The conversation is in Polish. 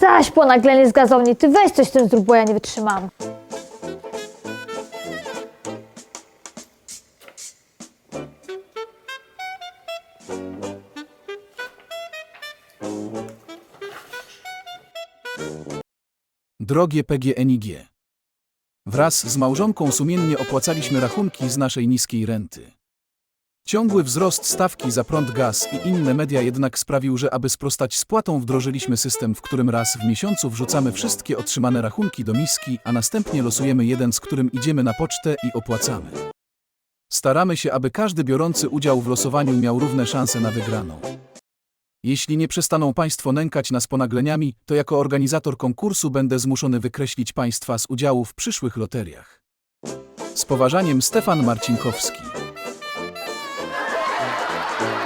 Zaś ponaglenie z gazowni, ty weź coś z tym zrób, bo ja nie wytrzymam. Drogie PGNiG. Wraz z małżonką sumiennie opłacaliśmy rachunki z naszej niskiej renty. Ciągły wzrost stawki za prąd, gaz i inne media jednak sprawił, że aby sprostać spłatom wdrożyliśmy system, w którym raz w miesiącu wrzucamy wszystkie otrzymane rachunki do miski, a następnie losujemy jeden, z którym idziemy na pocztę i opłacamy. Staramy się, aby każdy biorący udział w losowaniu miał równe szanse na wygraną. Jeśli nie przestaną Państwo nękać nas ponagleniami, to jako organizator konkursu będę zmuszony wykreślić Państwa z udziału w przyszłych loteriach. Z poważaniem Stefan Marcinkowski. Bye.